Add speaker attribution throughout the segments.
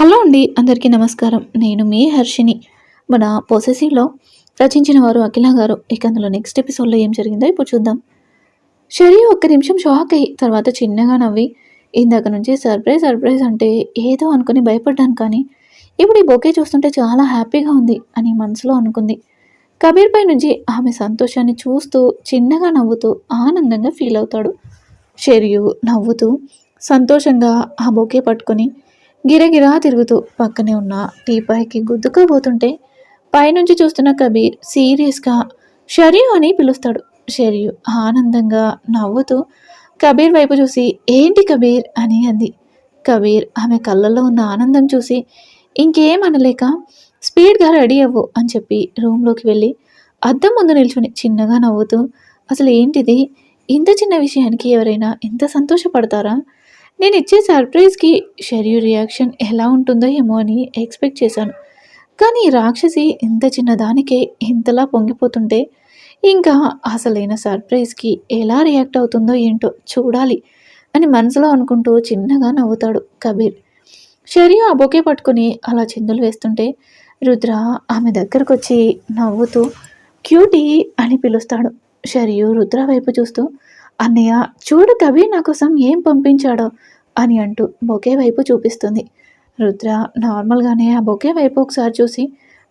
Speaker 1: Hello అండి అందరికీ నమస్కారం. నేను మీ హర్షిని మన పొసెసివ్లో రచించిన వారు అఖిల గారు. ఇక అందులో నెక్స్ట్ ఎపిసోడ్లో ఏం జరిగిందో ఇప్పుడు చూద్దాం. షరీ ఒక్క నిమిషం షాక్ అయ్యి తర్వాత చిన్నగా నవ్వి ఇందాక నుంచి సర్ప్రైజ్ సర్ప్రైజ్ అంటే ఏదో అనుకుని భయపడ్డాను కానీ ఇప్పుడు ఈ బొకే చూస్తుంటే చాలా హ్యాపీగా ఉంది అని మనసులో అనుకుంది. కబీర్ పై నుంచి ఆమె సంతోషాన్ని చూస్తూ చిన్నగా నవ్వుతూ ఆనందంగా ఫీల్ అవుతాడు. షెరియు నవ్వుతూ సంతోషంగా ఆ బొకే పట్టుకొని గిరగిరా తిరుగుతూ పక్కనే ఉన్న టీపాయికి గుద్దుకోబోతుంటే పైనుంచి చూస్తున్న కబీర్ సీరియస్గా షరియు అని పిలుస్తాడు. షరియు ఆనందంగా నవ్వుతూ కబీర్ వైపు చూసి ఏంటి కబీర్? అని అంది. కబీర్ ఆమె కళ్ళల్లో ఉన్న ఆనందం చూసి ఇంకేం అనలేక స్పీడ్గా రెడీ అవ్వు అని చెప్పి రూమ్లోకి వెళ్ళి అద్దం ముందు నిల్చుని చిన్నగా నవ్వుతూ అసలు ఏంటిది? ఇంత చిన్న విషయానికి ఎవరైనా ఎంత సంతోషపడతారా? నేను ఇచ్చే సర్ప్రైజ్కి షరియు రియాక్షన్ ఎలా ఉంటుందో ఏమో అని ఎక్స్పెక్ట్ చేశాను. కానీ రాక్షసి ఇంత చిన్నదానికే ఇంతలా పొంగిపోతుంటే ఇంకా అసలైన సర్ప్రైజ్కి ఎలా రియాక్ట్ అవుతుందో ఏంటో చూడాలి అని మనసులో అనుకుంటూ చిన్నగా నవ్వుతాడు కబీర్. షరియు ఆ బొకే పట్టుకుని అలా చిందులు వేస్తుంటే రుద్ర ఆమె దగ్గరకు వచ్చి నవ్వుతూ క్యూటీ అని పిలుస్తాడు. షరియు రుద్ర వైపు చూస్తూ అన్నయ్య చూడు కబీర్ నా కోసం ఏం పంపించాడో అని అంటూ బొకే వైపు చూపిస్తుంది. రుద్ర నార్మల్గానే ఆ బొకే వైపు ఒకసారి చూసి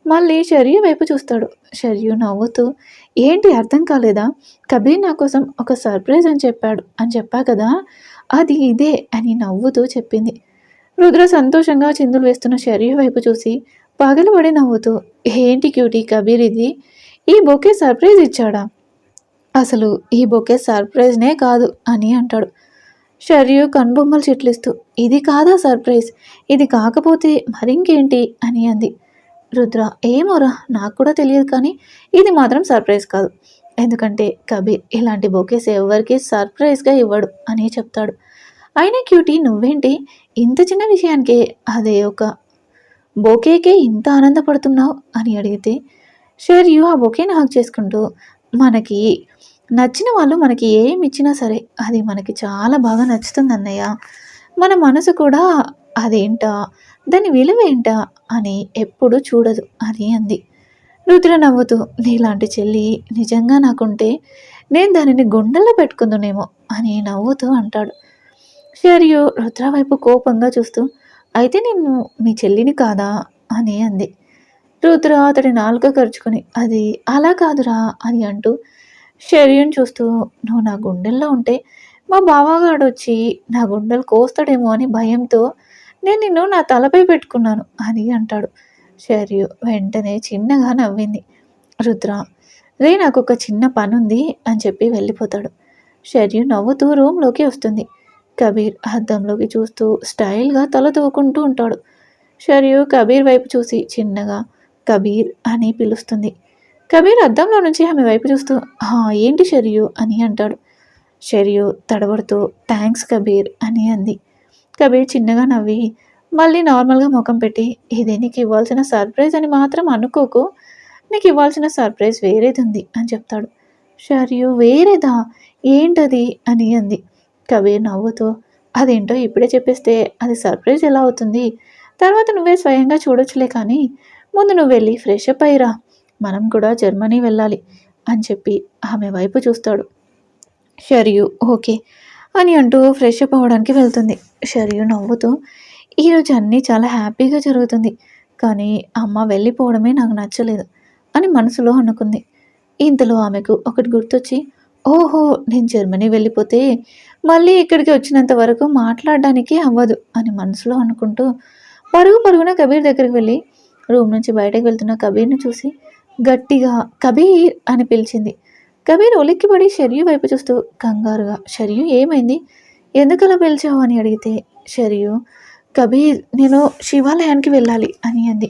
Speaker 1: మళ్ళీ షర్యు వైపు చూస్తాడు. షర్యు నవ్వుతూ ఏంటి అర్థం కాలేదా? కబీర్ నా కోసం ఒక సర్ప్రైజ్ అని చెప్పాడు. అని చెప్పా కదా అది ఇదే అని నవ్వుతూ చెప్పింది. రుద్ర సంతోషంగా చిందులు వేస్తున్న షర్యు వైపు చూసి పగలబడి నవ్వుతూ ఏంటి క్యూటీ కబీర్ ఇది? ఈ బొకే సర్ప్రైజ్ ఇచ్చాడా? అసలు ఈ బొకే సర్ప్రైజ్నే కాదు అని అంటాడు. షర్యు కనుబొమ్మలు చిట్లిస్తూ ఇది కాదా సర్ప్రైజ్? ఇది కాకపోతే మరింకేంటి అని అంది. రుద్ర ఏమోరా నాకు కూడా తెలియదు కానీ ఇది మాత్రం సర్ప్రైజ్ కాదు. ఎందుకంటే కబీర్ ఇలాంటి బొకేస్ ఎవరికి సర్ప్రైజ్గా ఇవ్వడు అని చెప్తాడు. అయినా క్యూటీ నువ్వేంటి? ఇంత చిన్న విషయానికే అదే ఒక బొకేకే ఇంత ఆనందపడుతున్నావు అని అడిగితే షర్యు ఆ బొకేని హాక్ చేసుకుంటూ మనకి నచ్చిన వాళ్ళు మనకి ఏమి ఇచ్చినా సరే అది మనకి చాలా బాగా నచ్చుతుంది అన్నయ్య. మన మనసు కూడా అదేంటా? దాని విలువ ఏంటా? అని ఎప్పుడు చూడదు. అని అంది. రుద్ర నవ్వుతూ నీలాంటి చెల్లి నిజంగా నాకుంటే నేను దానిని గుండెల్లో పెట్టుకుందునేమో అని నవ్వుతూ అంటాడు. షర్యు రుద్ర వైపు కోపంగా చూస్తూ అయితే నేను మీ చెల్లిని కాదా? అని అంది. రుద్ర అతడి నాలుక కరుచుకుని అది అలా కాదురా అని అంటూ షెరియుని చూస్తూ నువ్వు నా గుండెల్లో ఉంటే మా బావగాడు వచ్చి నా గుండెలు కోస్తాడేమో అని భయంతో నేను నిన్ను నా తలపై పెట్టుకున్నాను అని అంటాడు. షెరియు వెంటనే చిన్నగా నవ్వింది. రుద్ర రే నాకు ఒక చిన్న పని ఉంది అని చెప్పి వెళ్ళిపోతాడు. షెరియు నవ్వుతూ రూమ్లోకి వస్తుంది. కబీర్ అద్దంలోకి చూస్తూ స్టైల్గా తల దూకుంటూ ఉంటాడు. షరియు కబీర్ వైపు చూసి చిన్నగా కబీర్ అని పిలుస్తుంది. కబీర్ అద్దంలో నుంచి ఆమె వైపు చూస్తూ ఏంటి షరియు? అని అంటాడు. షరియు తడబడుతూ థ్యాంక్స్ కబీర్ అని అంది. కబీర్ చిన్నగా నవ్వి మళ్ళీ నార్మల్గా ముఖం పెట్టి ఇదే నీకు ఇవ్వాల్సిన సర్ప్రైజ్ అని మాత్రం అనుకోకు. నీకు ఇవ్వాల్సిన సర్ప్రైజ్ వేరేది ఉంది అని చెప్తాడు. షరియు వేరేదా? ఏంటది? అని అంది. కబీర్ నవ్వుతూ అదేంటో ఇప్పుడే చెప్పేస్తే అది సర్ప్రైజ్ ఎలా అవుతుంది? తర్వాత నువ్వే స్వయంగా చూడొచ్చులే కానీ ముందు నువ్వు వెళ్ళి ఫ్రెష్ అప్ అయ్యిరా. మనం కూడా జర్మనీ వెళ్ళాలి అని చెప్పి ఆమె వైపు చూస్తాడు. షర్యు ఓకే అని అంటూ ఫ్రెష్ అప్ అవ్వడానికి వెళ్తుంది. షర్యు నవ్వుతూ ఈరోజు అన్నీ చాలా హ్యాపీగా జరుగుతుంది కానీ అమ్మ వెళ్ళిపోవడమే నాకు నచ్చలేదు అని మనసులో అనుకుంది. ఇంతలో ఆమెకు ఒకటి గుర్తొచ్చి ఓహో నేను జర్మనీ వెళ్ళిపోతే మళ్ళీ ఇక్కడికి వచ్చినంత వరకు మాట్లాడడానికి అవ్వదు అని మనసులో అనుకుంటూ పరుగు పరుగున కబీర్ దగ్గరికి వెళ్ళి రూమ్ నుంచి బయటకు వెళ్తున్న కబీర్ని చూసి గట్టిగా కబీర్ అని పిలిచింది. కబీర్ ఉలిక్కిపడి షర్యు వైపు చూస్తూ కంగారుగా షర్యు ఏమైంది? ఎందుకలా పిలిచావు? అని అడిగితే షర్యు కబీర్ నేను శివాలయానికి వెళ్ళాలి అని అంది.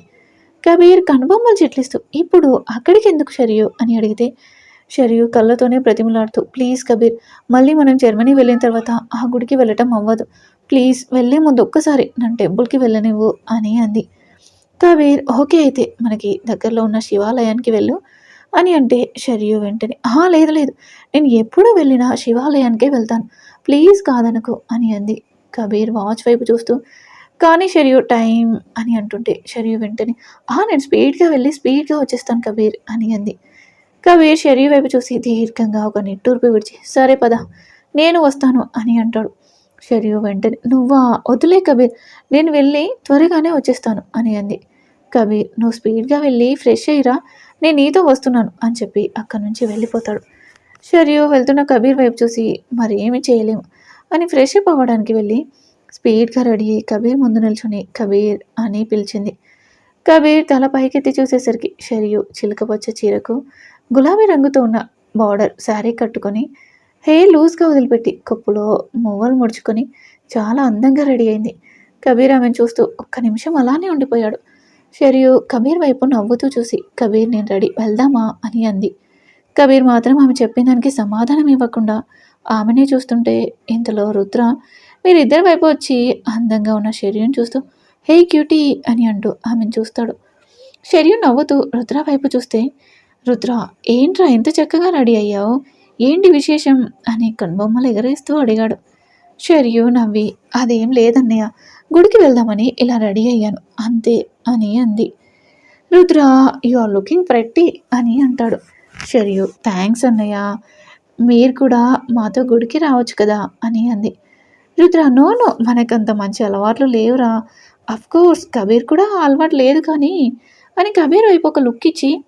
Speaker 1: కబీర్ కనుబొమ్మలు చెట్లిస్తూ ఇప్పుడు అక్కడికి ఎందుకు షర్యు? అని అడిగితే షర్యు కళ్ళతోనే ప్రతిమలాడుతూ ప్లీజ్ కబీర్ మళ్ళీ మనం జర్మనీ వెళ్ళిన తర్వాత ఆ గుడికి వెళ్ళటం అవ్వదు. ప్లీజ్ వెళ్ళే ముందు ఒక్కసారి నన్ను టెంపుల్కి వెళ్ళనివ్వు అని అంది. కబీర్ ఓకే అయితే మనకి దగ్గరలో ఉన్న శివాలయానికి వెళ్ళు అని అంటే షర్యు వెంటనే ఆహా లేదు లేదు. నేను ఎప్పుడు వెళ్ళినా శివాలయానికే వెళ్తాను. ప్లీజ్ కాదనుకో అని అంది. కబీర్ వాచ్ వైపు చూస్తూ కానీ షర్యు టైం అని అంటుంటే షర్యు వెంటనే ఆహా నేను స్పీడ్గా వెళ్ళి స్పీడ్గా వచ్చేస్తాను కబీర్ అని అంది. కబీర్ షర్యు వైపు చూసి దీర్ఘంగా ఒక నిట్టూర్పు విడిచి సరే పద నేను వస్తాను అని అంటాడు. షరియు వెంటనే నువ్వా? వదిలే కబీర్ నేను వెళ్ళి త్వరగానే వచ్చేస్తాను అని అంది. కబీర్ నువ్వు స్పీడ్గా వెళ్ళి ఫ్రెష్ అయ్యిరా నేను నీతో వస్తున్నాను అని చెప్పి అక్కడి నుంచి వెళ్ళిపోతాడు. షరియు వెళ్తున్న కబీర్ వైపు చూసి మరి ఏమి చేయలేము అని ఫ్రెష్ అప్ అవ్వడానికి వెళ్ళి స్పీడ్గా రెడీ అయ్యి కబీర్ ముందు నిల్చుని కబీర్ అని పిలిచింది. కబీర్ తల పైకెత్తి చూసేసరికి షరియు చిలకపచ్చ చీరకు గులాబీ రంగుతో ఉన్న బార్డర్ శారీ కట్టుకొని హెయిర్ లూజ్గా వదిలిపెట్టి కప్పులో మువ్వలు ముడుచుకొని చాలా అందంగా రెడీ అయింది. కబీర్ ఆమెను చూస్తూ ఒక్క నిమిషం అలానే ఉండిపోయాడు. షరియు కబీర్ వైపు నవ్వుతూ చూసి కబీర్ నేను రెడీ వెళ్దామా? అని అంది. కబీర్ మాత్రం ఆమె చెప్పిన దానికి సమాధానం ఇవ్వకుండా ఆమెనే చూస్తుంటే ఇంతలో రుద్ర మీరిద్దరి వైపు వచ్చి అందంగా ఉన్న షెరియుని చూస్తూ హే క్యూటీ అని అంటూ ఆమెను చూస్తాడు. షెరియు నవ్వుతూ రుద్ర వైపు చూస్తే రుద్ర ఏంట్రా ఎంత చక్కగా రెడీ అయ్యావు? ఏంటి విశేషం? అని కనుబొమ్మలు ఎగరేస్తూ అడిగాడు. షర్యు నవ్వి అదేం లేదన్నయ్య. గుడికి వెళ్దామని ఇలా రెడీ అయ్యాను. అంతే అని అంది. Rudra you are looking pretty అని అంటాడు. షర్యు థ్యాంక్స్ అన్నయ్య. మీరు కూడా మాతో గుడికి రావచ్చు కదా అని అంది. Rudra no no. మనకంత మంచి అలవాట్లు లేవురా. అఫ్కోర్స్ కబీర్ కూడా అలవాటు లేదు కానీ అని కబీర్ వైపు ఒక లుక్ ఇచ్చి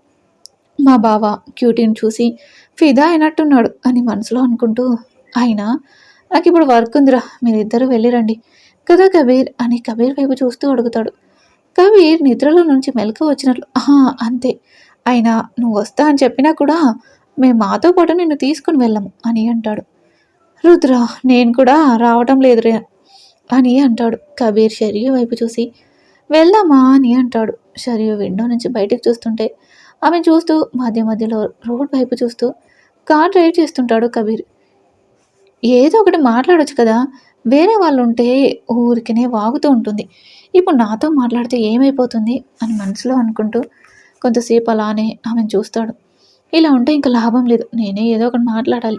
Speaker 1: మా బావ క్యూటీని చూసి ఫిదా అయినట్టున్నాడు అని మనసులో అనుకుంటూ అయినా నాకు ఇప్పుడు వర్క్ ఉందిరా మీరిద్దరూ వెళ్ళిరండి. కదా కబీర్ అని కబీర్ వైపు చూస్తూ అడుగుతాడు. కబీర్ నిద్రలో నుంచి మెలకు వచ్చినట్లు ఆహా అంతే. అయినా నువ్వు వస్తా అని చెప్పినా కూడా మేము మాతో పాటు నిన్ను తీసుకుని వెళ్ళము అని అంటాడు. రుద్ర నేను కూడా రావటం లేదురే అని అంటాడు. కబీర్ షరియు వైపు చూసి వెళ్దామా అని అంటాడు. షరియు విండో నుంచి బయటికి చూస్తుంటే ఆమె చూస్తూ మధ్య మధ్యలో రోడ్ వైపు చూస్తూ కార్ డ్రైవ్ చేస్తుంటాడు కబీర్. ఏదో ఒకటి మాట్లాడొచ్చు కదా. వేరే వాళ్ళు ఉంటే ఊరికనే వాగుతూ ఉంటుంది. ఇప్పుడు నాతో మాట్లాడితే ఏమైపోతుంది అని మనసులో అనుకుంటూ కొంతసేపు అలానే ఆమెను చూస్తాడు. ఇలా ఉంటే ఇంకా లాభం లేదు. నేనే ఏదో ఒకటి మాట్లాడాలి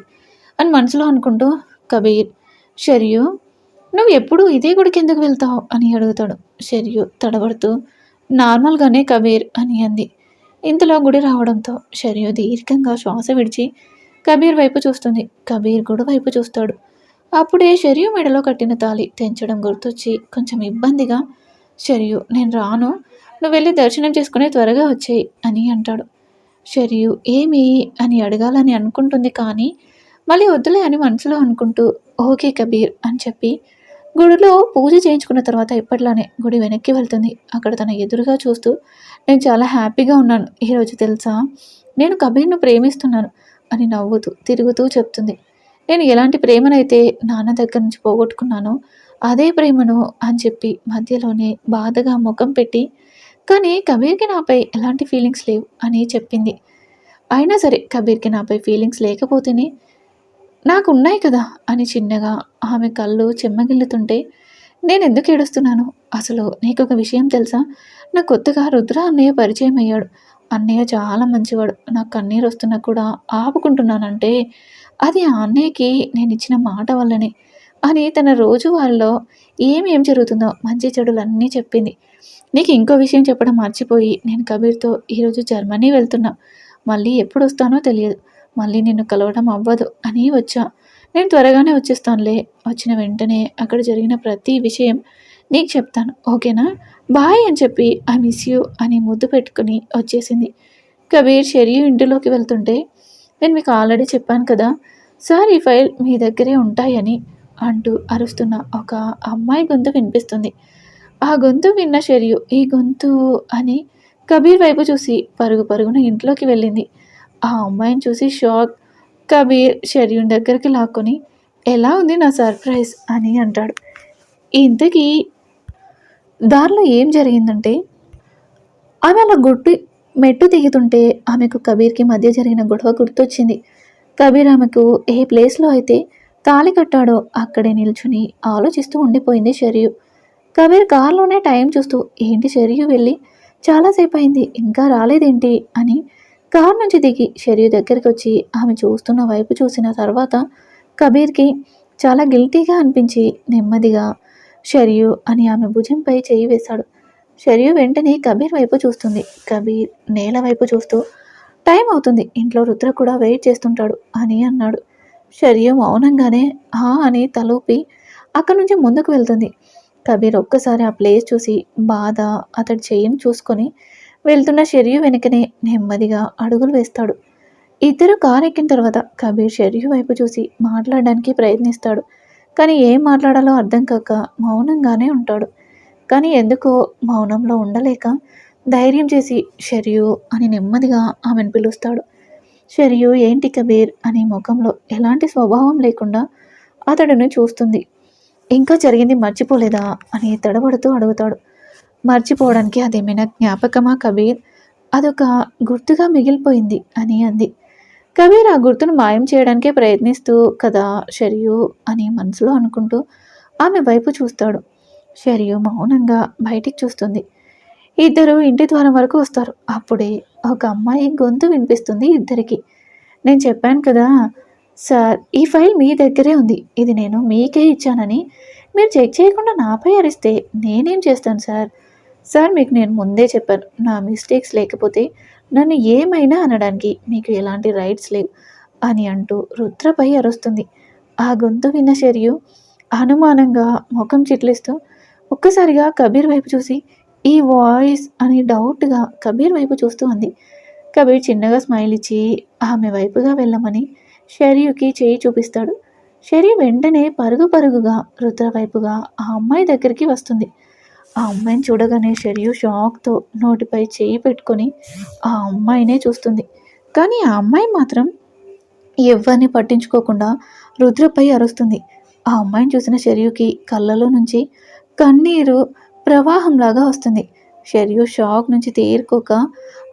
Speaker 1: అని మనసులో అనుకుంటూ కబీర్ షరియు నువ్వు ఎప్పుడు ఇదే గుడికి ఎందుకు వెళ్తావు? అని అడుగుతాడు. షరియు తడబడుతూ నార్మల్గానే కబీర్ అని అంది. ఇంతలో గుడి రావడంతో షరియు దీర్ఘంగా శ్వాస విడిచి కబీర్ వైపు చూస్తుంది. కబీర్ గుడి వైపు చూస్తాడు. అప్పుడే షరియు మెడలో కట్టిన తాలి తెంచడం గుర్తొచ్చి కొంచెం ఇబ్బందిగా షరియు నేను రాను. నువ్వు వెళ్ళి దర్శనం చేసుకుని త్వరగా వచ్చేయి అని అంటాడు. షరియు ఏమి అని అడగాలని అనుకుంటుంది కానీ మళ్ళీ వద్దులే అని మనసులో అనుకుంటూ ఓకే కబీర్ అని చెప్పి గుడిలో పూజ చేయించుకున్న తర్వాత ఎప్పట్లానే గుడి వెనక్కి వెళ్తుంది. అక్కడ తన ఎదురుగా చూస్తూ నేను చాలా హ్యాపీగా ఉన్నాను. ఈరోజు తెలుసా? నేను కబీర్ను ప్రేమిస్తున్నాను అని నవ్వుతూ తిరుగుతూ చెప్తుంది. నేను ఎలాంటి ప్రేమనైతే నాన్న దగ్గర నుంచి పోగొట్టుకున్నానో అదే ప్రేమను అని చెప్పి మధ్యలోనే బాధగా ముఖం పెట్టి కానీ కబీర్కి నాపై ఎలాంటి ఫీలింగ్స్ లేవు అని చెప్పింది. అయినా సరే కబీర్కి నాపై ఫీలింగ్స్ లేకపోతేనే నాకు ఉన్నాయి కదా అని చిన్నగా ఆమె కళ్ళు చెమ్మగిల్లుతుంటే నేను ఎందుకు ఏడుస్తున్నాను? అసలు నీకు ఒక విషయం తెలుసా? నా కొత్తగా రుద్ర అన్నయ్య పరిచయం అయ్యాడు అన్నయ్య చాలా మంచివాడు. నాకు కన్నీరు వస్తున్నా కూడా ఆపుకుంటున్నానంటే అది ఆ అన్నయ్యకి నేను ఇచ్చిన మాట వల్లనే అని తన రోజు వాళ్ళలో ఏమేం జరుగుతుందో మంచి చెడులన్నీ చెప్పింది. నీకు ఇంకో విషయం చెప్పడం మర్చిపోయి నేను కబీర్తో ఈరోజు జర్మనీ వెళ్తున్నా. మళ్ళీ ఎప్పుడు వస్తానో తెలియదు. మళ్ళీ నిన్ను కలవడం అవ్వదు అని వచ్చా. నేను త్వరగానే వచ్చేస్తానులే. వచ్చిన వెంటనే అక్కడ జరిగిన ప్రతి విషయం నీకు చెప్తాను ఓకేనా? బాయ్ అని చెప్పి ఐ మిస్ యూ అని ముద్దు పెట్టుకుని వచ్చేసింది. కబీర్ షెరీ ఇంటిలోకి వెళ్తుంటే నేను మీకు ఆల్రెడీ చెప్పాను కదా సార్ ఈ ఫైల్ మీ దగ్గరే ఉంటాయని అంటూ అరుస్తున్న ఒక అమ్మాయి గొంతు వినిపిస్తుంది. ఆ గొంతు విన్న షెరియు ఈ గొంతు అని కబీర్ వైపు చూసి పరుగు పరుగున ఇంట్లోకి వెళ్ళింది. ఆ అమ్మాయిని చూసి షాక్. కబీర్ షెర్యూన్ దగ్గరికి లాక్కొని ఎలా ఉంది నా సర్ప్రైజ్? అని అంటాడు. ఇంతకీ దారిలో ఏం జరిగిందంటే ఆమె అలా గుట్టు మెట్టు దిగుతుంటే ఆమెకు కబీర్కి మధ్య జరిగిన గొడవ గుర్తొచ్చింది. కబీర్ ఆమెకు ఏ ప్లేస్లో అయితే తాళి కట్టాడో అక్కడే నిల్చుని ఆలోచిస్తూ ఉండిపోయింది షరియు. కబీర్ కారులోనే టైం చూస్తూ ఏంటి షరియు వెళ్ళి? చాలాసేపు అయింది ఇంకా రాలేదేంటి? అని కార్ నుంచి దిగి షరియు దగ్గరికి వచ్చి ఆమె చూస్తున్న వైపు చూసిన తర్వాత కబీర్కి చాలా గిల్టీగా అనిపించి నెమ్మదిగా షరియు అని ఆమె భుజంపై చేయి వేశాడు. షరియు వెంటనే కబీర్ వైపు చూస్తుంది. కబీర్ నేల వైపు చూస్తూ టైం అవుతుంది. ఇంట్లో రుద్ర కూడా వెయిట్ చేస్తుంటాడు అని అన్నాడు. షరియు మౌనంగానే హా అని తలూపి అక్కడి నుంచి ముందుకు వెళ్తుంది. కబీర్ ఒక్కసారి ఆ ప్లేస్ చూసి బాధ అతడి చెయ్యిని చూసుకొని వెళ్తున్న షరియు వెనుకనే నెమ్మదిగా అడుగులు వేస్తాడు. ఇద్దరు కారు ఎక్కిన తర్వాత కబీర్ షరియు వైపు చూసి మాట్లాడడానికి ప్రయత్నిస్తాడు. కానీ ఏం మాట్లాడాలో అర్థం కాక మౌనంగానే ఉంటాడు. కానీ ఎందుకో మౌనంలో ఉండలేక ధైర్యం చేసి షరియు అని నెమ్మదిగా ఆమెను పిలుస్తాడు. షరియు ఏంటి కబీర్? అనే ముఖంలో ఎలాంటి స్వభావం లేకుండా అతడును చూస్తుంది. ఇంకా జరిగింది మర్చిపోలేదా? అని తడబడుతూ అడుగుతాడు. మర్చిపోవడానికి అదేమైనా జ్ఞాపకమా కబీర్? అదొక గుర్తుగా మిగిలిపోయింది అని అంది. కబీర్ ఆ గుర్తును మాయం చేయడానికే ప్రయత్నిస్తూ కదా షరియు? అని మనసులో అనుకుంటూ ఆమె వైపు చూస్తాడు. షరియు మౌనంగా బయటికి చూస్తుంది. ఇద్దరు ఇంటి ద్వారం వరకు వస్తారు. అప్పుడే ఒక అమ్మాయి గొంతు వినిపిస్తుంది ఇద్దరికి. నేను చెప్పాను కదా సార్ ఈ ఫైల్ మీ దగ్గరే ఉంది. ఇది నేను మీకే ఇచ్చానని. మీరు చెక్ చేయకుండా నాపై అరిస్తే నేనేం చేస్తాను సార్? సార్ మీకు నేను ముందే చెప్పాను నా మిస్టేక్స్ లేకపోతే నన్ను ఏమైనా అనడానికి మీకు ఎలాంటి రైట్స్ లేవు అని అంటూ రుద్రపై అరుస్తుంది. ఆ గొంతు విన్న షరియు అనుమానంగా ముఖం చిట్లిస్తూ ఒక్కసారిగా కబీర్ వైపు చూసి ఈ వాయిస్ అని డౌట్గా కబీర్ వైపు చూస్తూ ఉంది కబీర్ చిన్నగా స్మైల్ ఇచ్చి ఆమె వైపుగా వెళ్ళమని షర్యుకి చేయి చూపిస్తాడు. షరియు వెంటనే పరుగు పరుగుగా రుద్ర వైపుగా ఆ అమ్మాయి దగ్గరికి వస్తుంది. ఆ అమ్మాయిని చూడగానే షరియు షాక్తో నోటిపై చేయి పెట్టుకొని ఆ అమ్మాయినే చూస్తుంది. కానీ ఆ అమ్మాయి మాత్రం ఎవరిని పట్టించుకోకుండా రుద్రపై అరుస్తుంది. ఆ అమ్మాయిని చూసిన షరియుకి కళ్ళలో నుంచి కన్నీరు ప్రవాహంలాగా వస్తుంది. షరియు షాక్ నుంచి తేరుకోక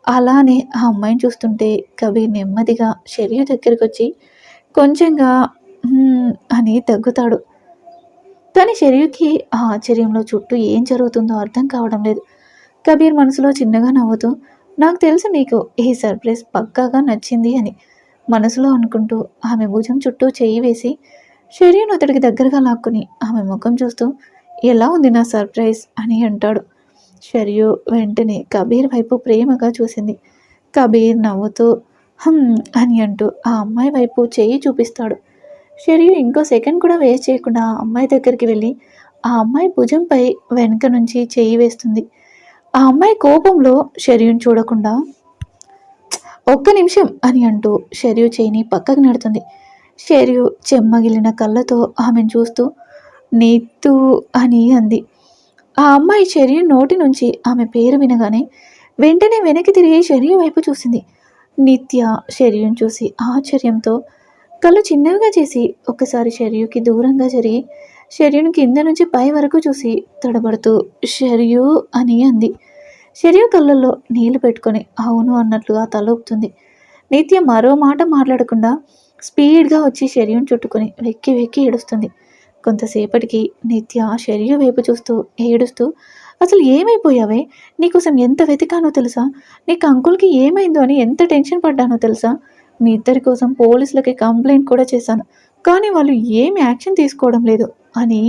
Speaker 1: అలానే ఆ అమ్మాయిని చూస్తుంటే కవి నెమ్మదిగా షరియు దగ్గరికి వచ్చి కొంచెంగా అని తగ్గుతాడు. కానీ షరీర్కి ఆ ఆశ్చర్యంలో చుట్టూ ఏం జరుగుతుందో అర్థం కావడం లేదు. కబీర్ మనసులో చిన్నగా నవ్వుతూ నాకు తెలుసు నీకు ఈ సర్ప్రైజ్ పక్కాగా నచ్చింది అని మనసులో అనుకుంటూ ఆమె భుజం చుట్టూ చెయ్యి వేసి షరీర్ను అతడికి దగ్గరగా లాక్కుని ఆమె ముఖం చూస్తూ ఎలా ఉంది నా సర్ప్రైజ్ అని అంటాడు. షరియు వెంటనే కబీర్ వైపు ప్రేమగా చూసింది. కబీర్ నవ్వుతూ హమ్ అని అంటూ ఆ అమ్మాయి వైపు చెయ్యి చూపిస్తాడు. షెరియు ఇంకో సెకండ్ కూడా వేస్ట్ చేయకుండా ఆ అమ్మాయి దగ్గరికి వెళ్ళి ఆ అమ్మాయి భుజంపై వెనుక నుంచి చేయి వేస్తుంది. ఆ అమ్మాయి కోపంలో షెరియుని చూడకుండా ఒక్క నిమిషం అని అంటూ షెరియు చేయిని పక్కకు నెడుతుంది. షెరియు చెమ్మగిలిన కళ్ళతో ఆమెను చూస్తూ నీతు అని అంది. ఆ అమ్మాయి షరియు నోటి నుంచి ఆమె పేరు వినగానే వెంటనే వెనక్కి తిరిగి షరియు వైపు చూసింది. నిత్య షరియుని చూసి ఆశ్చర్యంతో కళ్ళు చిన్నవిగా చేసి ఒక్కసారి షర్యుకి దూరంగా జరిగి షర్యుని కింద నుంచి పై వరకు చూసి తడబడుతూ షర్యు అని అంది. షర్యు కళ్ళల్లో నీళ్ళు పెట్టుకొని అవును అన్నట్లుగా తలూపుతుంది నిత్య మరో మాట మాట్లాడకుండా స్పీడ్గా వచ్చి శరీరం చుట్టుకొని వెక్కి వెక్కి ఏడుస్తుంది. కొంతసేపటికి నిత్య షర్యు వైపు చూస్తూ ఏడుస్తూ అసలు ఏమైపోయావే? నీకోసం ఎంత వెతికానో తెలుసా? నీకు అంకుల్కి ఏమైందో అని ఎంత టెన్షన్ పడ్డానో తెలుసా? మీ ఇద్దరి కోసం పోలీసులకి కంప్లైంట్ కూడా చేశాను. కానీ వాళ్ళు ఏమి యాక్షన్ తీసుకోవడం లేదు అని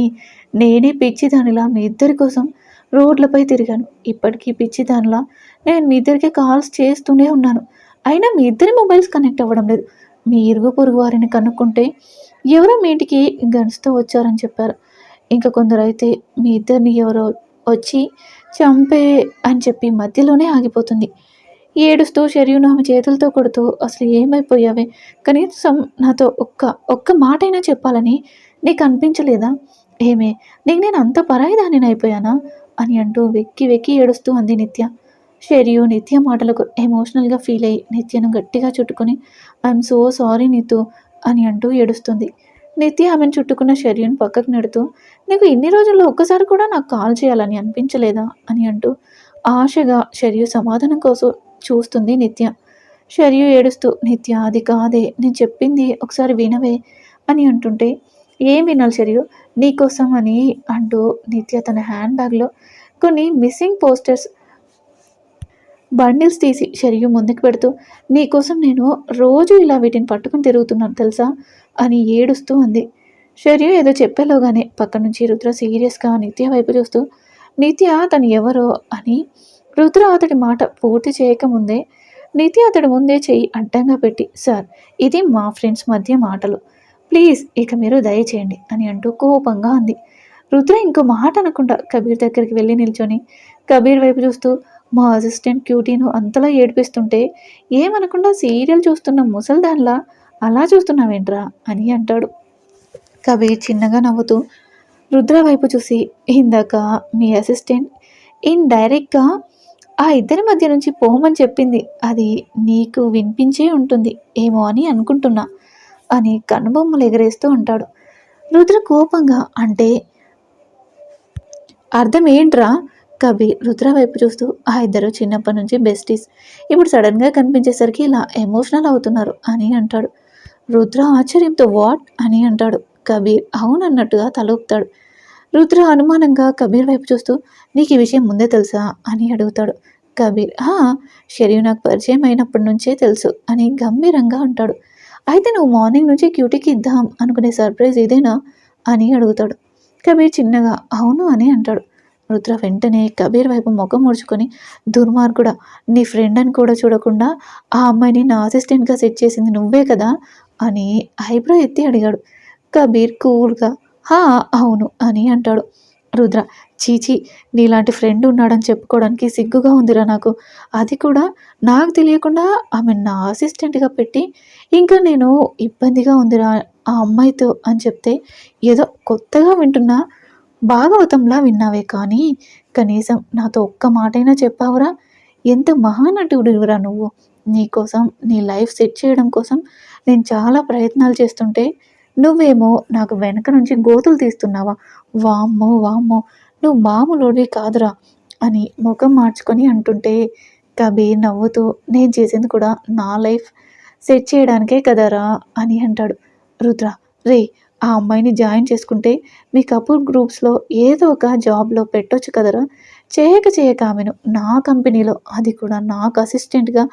Speaker 1: నేనే పిచ్చిదానిలా మీ ఇద్దరి కోసం రోడ్లపై తిరిగాను. ఇప్పటికీ పిచ్చిదానిలా నేను మీ ఇద్దరికి కాల్స్ చేస్తూనే ఉన్నాను. అయినా మీ ఇద్దరి మొబైల్స్ కనెక్ట్ అవ్వడం లేదు. మీ ఇరుగు పొరుగు వారిని కనుక్కుంటే ఎవరో మీ ఇంటికి గన్స్తో వచ్చారని చెప్పారు. ఇంకా కొందరు అయితే మీ ఇద్దరిని ఎవరో వచ్చి చంపే అని చెప్పి మధ్యలోనే ఆగిపోతుంది. ఏడుస్తూ షర్యును ఆమె చేతులతో కొడుతూ అసలు ఏమైపోయావే? కనీసం నాతో ఒక్క ఒక్క మాటైనా చెప్పాలని నీకు అనిపించలేదా? ఏమే నీకు నేను అంత పరాయిదాన్ని అయిపోయానా? అని అంటూ వెక్కి వెక్కి ఏడుస్తూ అంది నిత్య. షెరియు నిత్య మాటలకు ఎమోషనల్గా ఫీల్ అయ్యి నిత్యను గట్టిగా చుట్టుకొని ఐఎమ్ సో సారీ నీతు అని అంటూ ఏడుస్తుంది. నిత్య ఆమెను చుట్టుకున్న షెర్యుని పక్కకు నెడుతూ నీకు ఇన్ని రోజుల్లో ఒక్కసారి కూడా నాకు కాల్ చేయాలని అనిపించలేదా? అని అంటూ ఆశగా షెరియు సమాధానం కోసం చూస్తుంది నిత్య. షర్యు ఏడుస్తూ నిత్య అది కాదే. నేను చెప్పింది ఒకసారి వినవే అని అంటుంటే ఏం వినాలి షర్యు? నీకోసం అని అంటూ నిత్య తన హ్యాండ్ బ్యాగ్లో కొన్ని మిస్సింగ్ పోస్టర్స్ బండిల్స్ తీసి షరియు ముందుకు పెడుతూ నీకోసం నేను రోజు ఇలా వీటిని పట్టుకుని తిరుగుతున్నాను తెలుసా? అని ఏడుస్తూ అంది. శర్య ఏదో చెప్పేలోగానే పక్క నుంచి రుద్ర సీరియస్గా నిత్య వైపు చూస్తూ నిత్య తను ఎవరో అని రుద్ర అతడి మాట పూర్తి చేయకముందే నితి అతడి ముందే చెయ్యి అడ్డంగా పెట్టి సార్ ఇది మా ఫ్రెండ్స్ మధ్య మాటలు. ప్లీజ్ ఇక మీరు దయచేయండి అని అంటూ కోపంగా అంది. రుద్ర ఇంకో మాట అనకుండా కబీర్ దగ్గరికి వెళ్ళి నిల్చొని కబీర్ వైపు చూస్తూ మా అసిస్టెంట్ క్యూటీను అంతలా ఏడిపిస్తుంటే ఏమనకుండా సీరియల్ చూస్తున్న ముసల్దాన్లా అలా చూస్తున్నావేంట్రా అని అంటాడు. కబీర్ చిన్నగా నవ్వుతూ రుద్ర వైపు చూసి ఇందాక మీ అసిస్టెంట్ ఇన్ డైరెక్ట్గా ఆ ఇద్దరి మధ్య నుంచి పోమని చెప్పింది అది నీకు వినిపించే ఉంటుంది ఏమో అని అనుకుంటున్నా అని కనుబొమ్మలు ఎగరేస్తూ ఉంటాడు. రుద్ర కోపంగా అంటే అర్థం ఏంట్రా కబీర్ రుద్ర వైపు చూస్తూ ఆ ఇద్దరు చిన్నప్పటి నుంచి బెస్టీస్ ఇప్పుడు సడన్గా కనిపించేసరికి ఇలా ఎమోషనల్ అవుతున్నారు అని అంటాడు. రుద్ర ఆశ్చర్యంతో వాట్? అని అంటాడు. కబీర్ అవునన్నట్టుగా తలూపుతాడు. రుద్ర అనుమానంగా కబీర్ వైపు చూస్తూ నీకు ఈ విషయం ముందే తెలుసా? అని అడుగుతాడు. కబీర్ హా షరీఫ్ నాకు పరిచయం అయినప్పటి నుంచే తెలుసు అని గంభీరంగా అంటాడు. అయితే నువ్వు మార్నింగ్ నుంచి క్యూటీకి ఇద్దాం అనుకునే సర్ప్రైజ్ ఇదేనా? అని అడుగుతాడు. కబీర్ చిన్నగా అవును అని అంటాడు. రుద్ర వెంటనే కబీర్ వైపు ముఖం ముడుచుకొని దుర్మార్గుడా నీ ఫ్రెండ్ అని కూడా చూడకుండా ఆ అమ్మాయిని నా అసిస్టెంట్గా సెట్ చేసింది నువ్వే కదా? అని ఐబ్రో ఎత్తి అడిగాడు. కబీర్ కూల్గా హా అవును అని అంటాడు. రుద్ర చీచి నీలాంటి ఫ్రెండ్ ఉన్నాడని చెప్పుకోవడానికి సిగ్గుగా ఉందిరా నాకు. అది కూడా నాకు తెలియకుండా ఆమె నా అసిస్టెంట్గా పెట్టి ఇంకా నేను ఇబ్బందిగా ఉందిరా ఆ అమ్మాయితో అని చెప్తే ఏదో కొత్తగా వింటున్నా భాగవతంలా విన్నావే కానీ కనీసం నాతో ఒక్క మాటైనా చెప్పావురా. ఎంత మహానటుడివిరా నువ్వు. నీకోసం నీ లైఫ్ సెట్ చేయడం కోసం నేను చాలా ప్రయత్నాలు చేస్తుంటే నువ్వేమో నాకు వెనక నుంచి గోతులు తీస్తున్నావా? వామ్మో వామ్మో నువ్వు మామూలుడివి కాదురా అని ముఖం మార్చుకొని అంటుంటే కబీర్ నవ్వుతూ నేను చేసింది కూడా నా లైఫ్ సెట్ చేయడానికే కదరా అని అంటాడు. రుద్ర రే ఆ అమ్మాయిని జాయిన్ చేసుకుంటే మీ కపూర్ గ్రూప్స్లో ఏదో ఒక జాబ్లో పెట్టొచ్చు కదరా? చేయక చేయక ఆమెను నా కంపెనీలో అది కూడా నాకు అసిస్టెంట్గా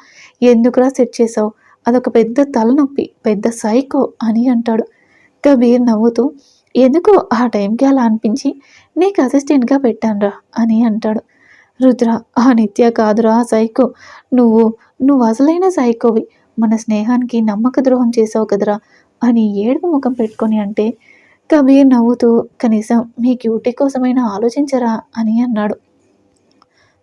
Speaker 1: ఎందుకురా సెట్ చేసావు? అదొక పెద్ద తలనొప్పి పెద్ద సైకో అని అంటాడు. కబీర్ నవ్వుతూ ఎందుకో ఆ టైంకి అలా అనిపించి నీకు అసిస్టెంట్గా పెట్టానురా అని అంటాడు. రుద్ర ఆ నిత్య కాదురా సైకో. నువ్వు నువ్వు అసలైన సైకోవి. మన స్నేహానికి నమ్మక ద్రోహం చేసావు కదరా అని ఏడుపు ముఖం పెట్టుకొని అంటే కబీర్ నవ్వుతూ కనీసం మీ క్యూటీ కోసమైనా ఆలోచించరా అని అన్నాడు.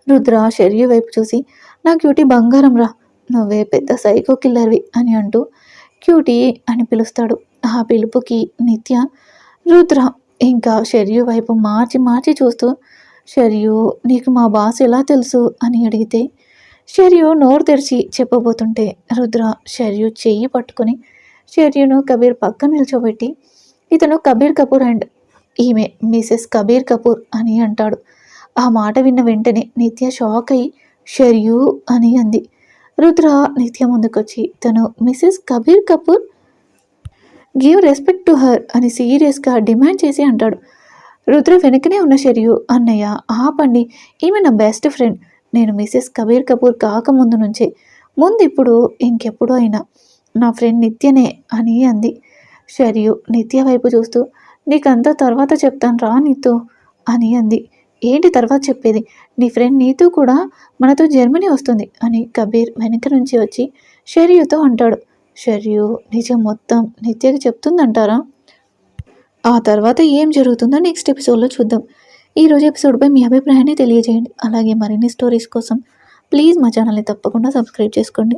Speaker 1: రుద్ర షర్యు వైపు చూసి నా క్యూటీ బంగారం రా నువ్వే పెద్ద సైకో కిల్లర్వి అని అంటూ క్యూటీ అని పిలుస్తాడు. ఆ పిలుపుకి నిత్య రుద్ర ఇంకా షర్యు వైపు మార్చి మార్చి చూస్తూ షర్యు నీకు మా బాస్ ఎలా తెలుసు అని అడిగితే షర్యు నోరు తెరిచి చెప్పబోతుంటే రుద్ర షర్యు చెయ్యి పట్టుకొని షర్యును కబీర్ పక్కన నిల్చోబెట్టి ఇతను కబీర్ కపూర్ అండ్ ఈమె మిసెస్ కబీర్ కపూర్ అని అంటాడు. ఆ మాట విన్న వెంటనే నిత్య షాక్ అయి షర్యు అని అంది. రుద్ర నిత్య ముందుకొచ్చి తను Mrs Kabir Kapoor give respect to her అని సీరియస్గా డిమాండ్ చేసి అంటాడు. రుద్ర వెనకనే ఉన్న షరియు అన్నయ్య ఆపండి. ఈమె నా బెస్ట్ ఫ్రెండ్ నేను మిసెస్ కబీర్ కపూర్ కాకముందు నుంచే. ముందు ఇప్పుడు ఇంకెప్పుడు అయినా. నా ఫ్రెండ్ నిత్యనే అని అంది. షరియు నిత్య వైపు చూస్తూ నీకంతా తర్వాత చెప్తాను రా నీతో అని అంది. ఏంటి తర్వాత చెప్పేది? నీ ఫ్రెండ్ నీతూ కూడా మనతో జర్మనీ వస్తుంది అని కబీర్ వెనక నుంచి వచ్చి షరియుతో అంటాడు. షర్యు నిజం మొత్తం నిత్యకి చెప్తుందంటారా? ఆ తర్వాత ఏం జరుగుతుందో నెక్స్ట్ ఎపిసోడ్లో చూద్దాం. ఈరోజు ఎపిసోడ్పై మీ అభిప్రాయాన్ని తెలియజేయండి. అలాగే మరిన్ని స్టోరీస్ కోసం ప్లీజ్ మా ఛానల్ని తప్పకుండా సబ్స్క్రైబ్ చేసుకోండి.